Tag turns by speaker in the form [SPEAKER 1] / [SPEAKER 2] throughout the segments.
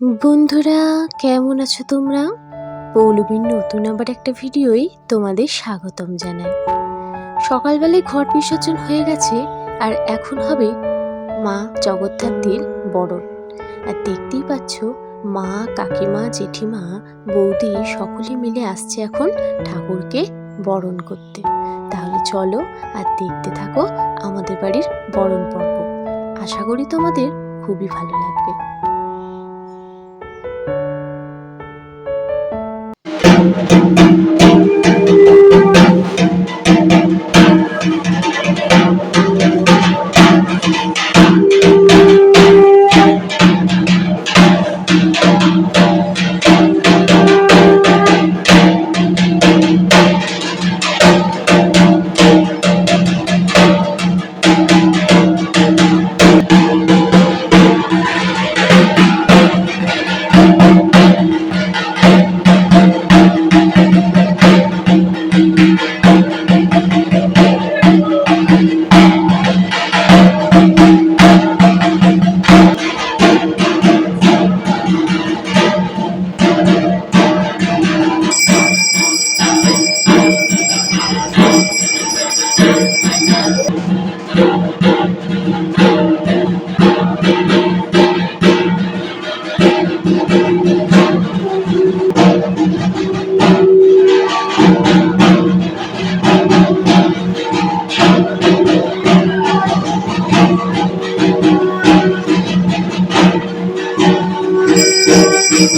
[SPEAKER 1] বন্ধুরা, কেমন আছো তোমরা? পৌলবীর নতুন আবার একটা ভিডিওই তোমাদের স্বাগতম জানাই। সকালবেলায় ঘট বিসর্জন হয়ে গেছে, আর এখন হবে মা জগদ্ধাত্রীর বরণ। আর দেখতেই পাচ্ছ, মা, কাকিমা, জেঠিমা, বৌদি সকলে মিলে আসছে এখন ঠাকুরকে বরণ করতে। তাহলে চলো আর দেখতে থাকো আমাদের বাড়ির বরণ পর্ব। আশা করি তোমাদের খুবই ভালো লাগবে।
[SPEAKER 2] Thank you.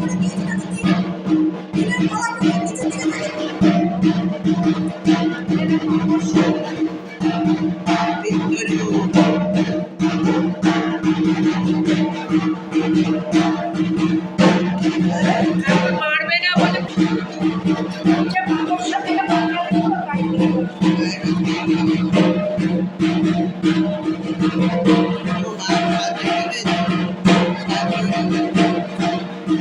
[SPEAKER 2] পারবে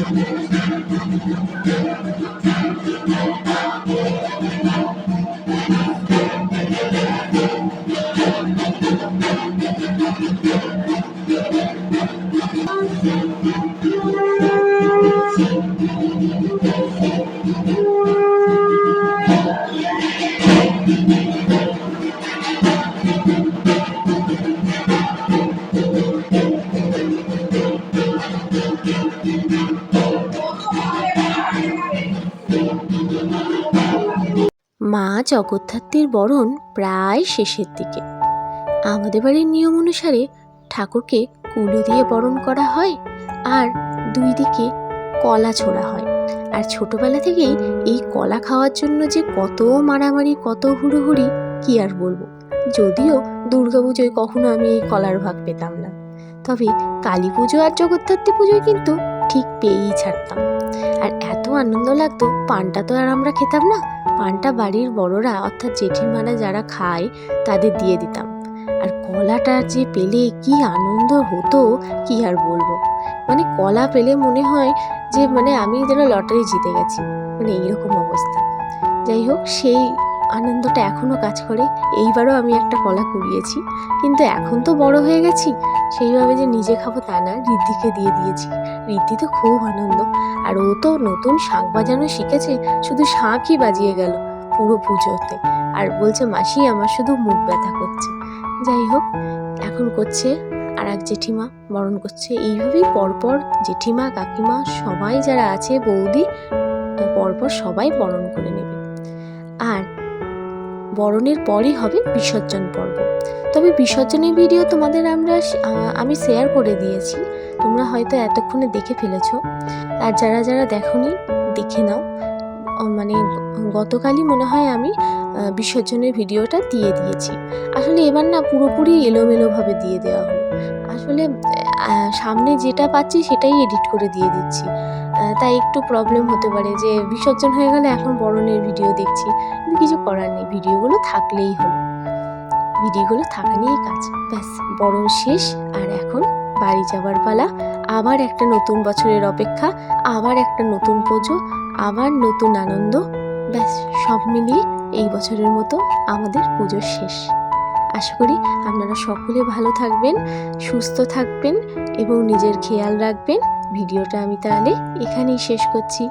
[SPEAKER 1] মা জগদ্ধাত্রীর বরণ প্রায় শেষের দিকে। আমাদের বাড়ির নিয়ম অনুসারে ঠাকুরকে কুলো দিয়ে বরণ করা হয় আর দুই দিকে কলা ছোড়া হয়। আর ছোটবেলা থেকেই এই কলা খাওয়ার জন্য যে কত মারামারি, কত হুড়োহুড়ি, কি আর বলব? যদিও দুর্গাপুজোয় কখনো আমি এই কলার ভাগ পেতাম না। তবে কালী পুজো আর জগদ্ধাত্রী পুজোয় কিন্তু ঠিক পেয়েই ছাড়তাম। আর এত আনন্দ লাগতো, পানটা তো আর আমরা খেতাম না। পানটা বাড়ির বড়রা, অর্থাৎ জেঠিমারা যারা খায়, তাদের দিয়ে দিতাম। আর কলাটা যে পেলে কি আনন্দ হতো, কি আর বলব? মানে কলা পেলে মনে হয় যে মানে আমি যেন লটারি জিতে গেছি। মানে এইরকম অবস্থা। যাই হোক, সেই আনন্দটা এখনও কাজ করে। এইবারও আমি একটা কলা কুড়িয়েছি। কিন্তু এখন তো বড় হয়ে গেছি। সেইভাবে যে নিজে খাব তা না রিদ্ধিকে দিয়ে দিয়েছি। রিদ্ধি তো খুব আনন্দ। আর ও তো নতুন শাঁখ বাজানো শিখেছে, শুধু শাঁখই বাজিয়ে গেল পুরো পুজোতে। আর বলছে মাসি আমার শুধু মুখ ব্যথা করছে। যাই হোক, এখন করছে আর এক জেঠিমা, বরণ করছে। এইভাবেই পরপর জেঠিমা, কাকিমা, সবাই যারা আছে বৌদি, পরপর সবাই বরণ করে নেবে। আর বরণের পরই হবে বিসর্জন পর্ব। তবে বিসর্জনের ভিডিও তোমাদের আমরা আমি শেয়ার করে দিয়েছি। তোমরা হয়তো এতক্ষণে দেখে ফেলেছো। আর যারা যারা দেখোনি, দেখে নাও। মানে গতকালই মনে হয় আমি বিসর্জনের ভিডিওটা দিয়ে দিয়েছি। আসলে এবার না পুরোপুরি এলোমেলোভাবে দিয়ে দেওয়া হলো। আসলে সামনে যেটা পাচ্ছি সেটাই এডিট করে দিয়ে দিচ্ছি। তাই একটু প্রবলেম হতে পারে যে বিসর্জন হয়ে গেলে এখন বরণের ভিডিও দেখছি। কিন্তু কিছু করার নেই ভিডিওগুলো থাকলেই হলো। ভিডিওগুলো থাকা নিয়েই কাজ। ব্যাস, বরণ শেষ, আর এখন বাড়ি যাবার পালা, আবার একটা নতুন বছরের অপেক্ষা, আবার একটা নতুন পুজো, আবার নতুন আনন্দ। ব্যাস, সব মিলিয়ে এই বছরের মতো আমাদের পুজো শেষ। আশা করি আপনারা সকলে ভালো থাকবেন, সুস্থ থাকবেন, এবং নিজের খেয়াল রাখবেন। ভিডিওটা আমি তাহলে এখানেই শেষ করছি।